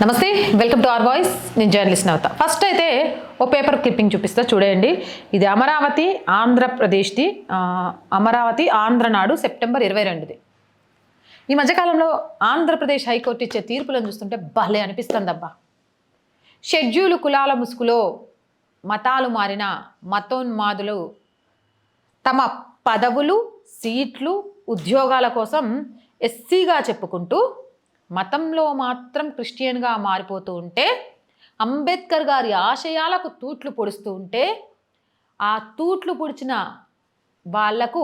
నమస్తే welcome to are voice. నేను journalist నవత. First అయితే ఓ పేపర్ క్లిప్పింగ్ చూపిస్తా చూడండి. ఇది అమరావతి ఆంధ్రప్రదేశ్ది. అమరావతి ఆంధ్రనాడు సెప్టెంబర్ ఇరవై రెండుది. ఈ మధ్యకాలంలో ఆంధ్రప్రదేశ్ హైకోర్టు ఇచ్చే తీర్పులను చూస్తుంటే భలే అనిపిస్తుంది అబ్బా షెడ్యూలు కులాల ముసుగులో మతాలు మారిన మతోన్మాదులు తమ పదవులు సీట్లు ఉద్యోగాల కోసం ఎస్సీగా చెప్పుకుంటూ మతంలో మాత్రం క్రిస్టియన్గా మారిపోతూ ఉంటే అంబేద్కర్ గారి ఆశయాలకు తూట్లు పొడుస్తూ ఉంటే ఆ తూట్లు పొడిచిన వాళ్ళకు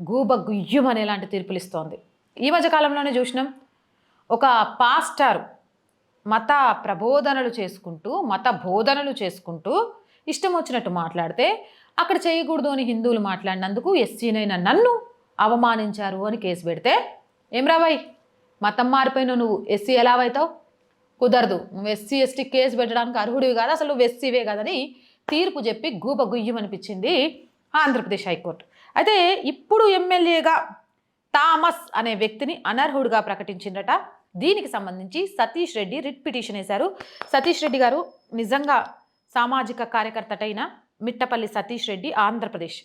గూబ గుయ్యం అనేలాంటి తీర్పులు ఇస్తోంది. ఈ మధ్యకాలంలోనే చూసినాం ఒక పాస్టర్ మత ప్రబోధనలు చేసుకుంటూ మత బోధనలు చేసుకుంటూ ఇష్టం వచ్చినట్టు మాట్లాడితే అక్కడ చేయకూడదు అని హిందువులు మాట్లాడినందుకు ఎస్సీనైన నన్ను అవమానించారు అని కేసు పెడితే ఏం రాబాయ్ మతం మారిపోయిన నువ్వు ఎస్సీ ఎలా అవుతావు కుదరదు. నువ్వు ఎస్సీ ఎస్టీ కేసు పెట్టడానికి అర్హుడివి కాదు. అసలు నువ్వు ఎస్సీవే కాదని తీర్పు చెప్పి గూబ గుయ్యమనిపించింది ఆంధ్రప్రదేశ్ హైకోర్టు. అయితే ఇప్పుడు ఎమ్మెల్యేగా థామస్ అనే వ్యక్తిని అనర్హుడిగా ప్రకటించిందట. దీనికి సంబంధించి సతీష్ రెడ్డి రిట్ పిటిషన్ వేశారు. సతీష్ రెడ్డి గారు నిజంగా సామాజిక కార్యకర్తటైన మిట్టపల్లి సతీష్ రెడ్డి ఆంధ్రప్రదేశ్.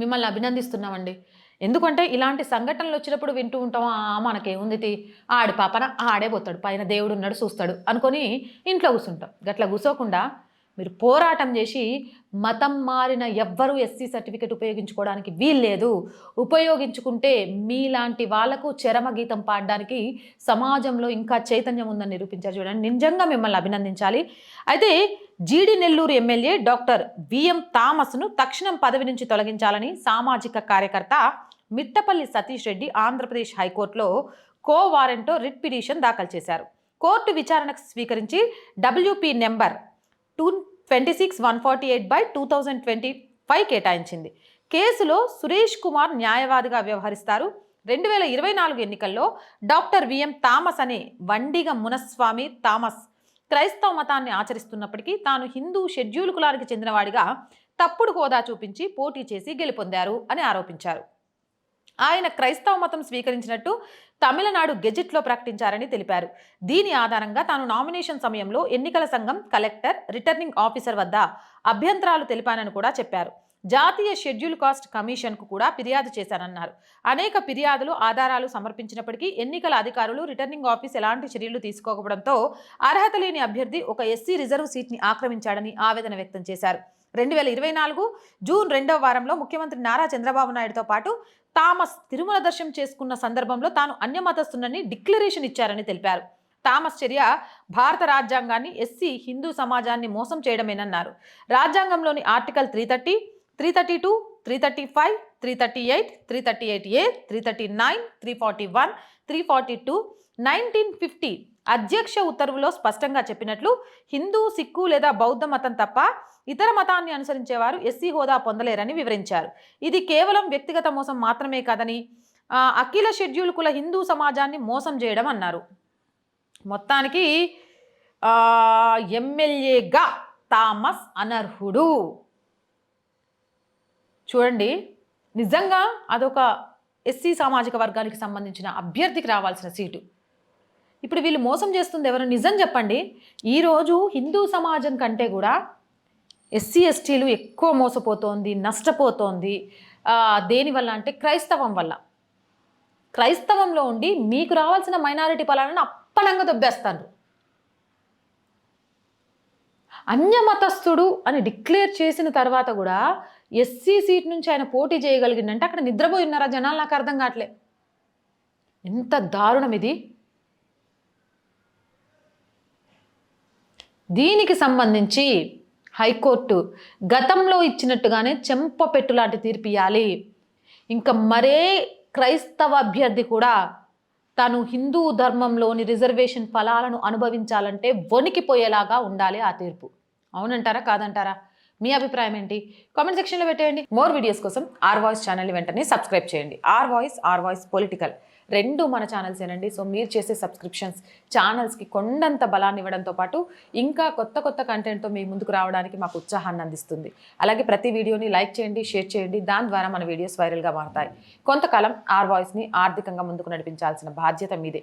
మిమ్మల్ని అభినందిస్తున్నామండి. ఎందుకంటే ఇలాంటి సంఘటనలు వచ్చినప్పుడు వింటూ ఉంటాం "ఆ, మనకేముంది ఆడి పాపన ఆడే పోతాడు పైన దేవుడు ఉన్నాడు చూస్తాడు అనుకొని ఇంట్లో కూర్చుంటాం. గట్లా కూర్చోకుండా మీరు పోరాటం చేసి మతం మారిన ఎవ్వరూ ఎస్సీ సర్టిఫికేట్ ఉపయోగించుకోవడానికి వీల్లేదు. ఉపయోగించుకుంటే మీలాంటి వాళ్ళకు చరమ గీతం పాడడానికి సమాజంలో ఇంకా చైతన్యం ఉందని నిరూపించారు. చూడండి నిజంగా మిమ్మల్ని అభినందించాలి. అయితే G D Nellore MLA doctor V M థామస్ను తక్షణం పదవి నుంచి తొలగించాలని సామాజిక కార్యకర్త మిట్టపల్లి సతీష్ రెడ్డి ఆంధ్రప్రదేశ్ హైకోర్టులో కో వారెంటో రిట్ పిటిషన్ దాఖలు చేశారు. కోర్టు విచారణకు స్వీకరించి WP number two twenty six one forty eight by two thousand twenty five కేటాయించింది. కేసులో సురేష్ కుమార్ న్యాయవాదిగా వ్యవహరిస్తారు. రెండు వేల ఇరవై నాలుగు ఎన్నికల్లో డాక్టర్ విఎం థామస్ అనే వండిగ మునస్వామి థామస్ క్రైస్తవ మతాన్ని ఆచరిస్తున్నప్పటికీ తాను హిందూ షెడ్యూల్ కులానికి చెందినవాడిగా తప్పుడు హోదా చూపించి పోటీ చేసి గెలుపొందారు అని ఆరోపించారు. ఆయన క్రైస్తవ మతం స్వీకరించినట్టు తమిళనాడు గెజిట్లో ప్రకటించారని తెలిపారు. దీని ఆధారంగా తాను నామినేషన్ సమయంలో ఎన్నికల సంఘం కలెక్టర్ రిటర్నింగ్ ఆఫీసర్ వద్ద అభ్యంతరాలు తెలిపానని కూడా చెప్పారు. జాతీయ షెడ్యూల్ కాస్ట్ కమిషన్కు కూడా ఫిర్యాదు చేశానన్నారు అనేక ఫిర్యాదులు ఆధారాలు సమర్పించినప్పటికీ ఎన్నికల అధికారులు రిటర్నింగ్ ఆఫీస్ ఎలాంటి చర్యలు తీసుకోకపోవడంతో అర్హత లేని అభ్యర్థి ఒక ఎస్సీ రిజర్వ్ సీట్ని ఆక్రమించాడని ఆవేదన వ్యక్తం చేశారు. రెండు వేల ఇరవై నాలుగు జూన్ రెండవ వారంలో ముఖ్యమంత్రి నారా చంద్రబాబు నాయుడుతో పాటు థామస్ తిరుమల దర్శనం చేసుకున్న సందర్భంలో తాను అన్యమతస్తున్నని డిక్లరేషన్ ఇచ్చారని తెలిపారు. థామస్ చర్య భారత రాజ్యాంగాన్ని ఎస్సీ హిందూ సమాజాన్ని మోసం చేయడమేనన్నారు. రాజ్యాంగంలోని article three thirty three thirty two three thirty five three thirty eight three thirty eight A three thirty nine three forty one three forty two nineteen fifty. అధ్యక్ష ఉత్తర్వులో స్పష్టంగా చెప్పినట్లు హిందూ సిక్కు లేదా బౌద్ధ మతం తప్ప ఇతర మతాన్ని అనుసరించేవారు ఎస్సీ హోదా పొందలేరని వివరించారు. ఇది కేవలం వ్యక్తిగత మోసం మాత్రమే కాదని అఖిల షెడ్యూల్ కుల హిందూ సమాజాన్ని మోసం చేయడం అన్నారు. మొత్తానికి ఎమ్మెల్యేగా థామస్ అనర్హుడు. చూడండి నిజంగా అదొక ఎస్సీ సామాజిక వర్గానికి సంబంధించిన అభ్యర్థికి రావాల్సిన సీటు. ఇప్పుడు వీళ్ళు మోసం చేస్తుంది ఎవరు? నిజం చెప్పండి. ఈరోజు హిందూ సమాజం కంటే కూడా ఎస్సీ ఎస్టీలు ఎక్కువ మోసపోతోంది నష్టపోతోంది. దేనివల్ల అంటే క్రైస్తవం వల్ల. క్రైస్తవంలో ఉండి మీకు రావాల్సిన మైనారిటీ ఫలాలను అప్పనంగా దొబ్బేస్తారు అన్యమతస్థుడు అని డిక్లేర్ చేసిన తర్వాత కూడా ఎస్సీ సీట్ నుంచి ఆయన పోటీ చేయగలిగిందంటే అక్కడ నిద్రపోయి ఉన్నారా? జనాలు నాకు అర్థం కావట్లే. ఎంత దారుణం ఇది. దీనికి సంబంధించి హైకోర్టు గతంలో ఇచ్చినట్టుగానే చెంపపెట్టు లాంటి తీర్పు ఇవ్వాలి ఇంకా మరే క్రైస్తవ అభ్యర్థి కూడా తను హిందూ ధర్మంలోని రిజర్వేషన్ ఫలాలను అనుభవించాలంటే వణికిపోయేలాగా ఉండాలి ఆ తీర్పు. అవునంటారా కాదంటారా? మీ అభిప్రాయం ఏంటి? కామెంట్ సెక్షన్లో పెట్టేయండి. మోర్ వీడియోస్ కోసం ఆర్ వాయిస్ ఛానల్ని వెంటనే సబ్స్క్రైబ్ చేయండి. R voice R voice political రెండు మన ఛానల్సేనండి సో మీరు చేసే సబ్స్క్రిప్షన్స్ ఛానల్స్కి కొండంత బలాన్ని ఇవ్వడంతో పాటు ఇంకా కొత్త కొత్త కంటెంట్తో మీ ముందుకు రావడానికి మాకు ఉత్సాహాన్ని అందిస్తుంది. అలాగే ప్రతి వీడియోని లైక్ చేయండి షేర్ చేయండి. దాని ద్వారా మన వీడియోస్ వైరల్గా మారుతాయి. కొంతకాలం ఆర్ వాయిస్ని ఆర్థికంగా ముందుకు నడిపించాల్సిన బాధ్యత మీదే.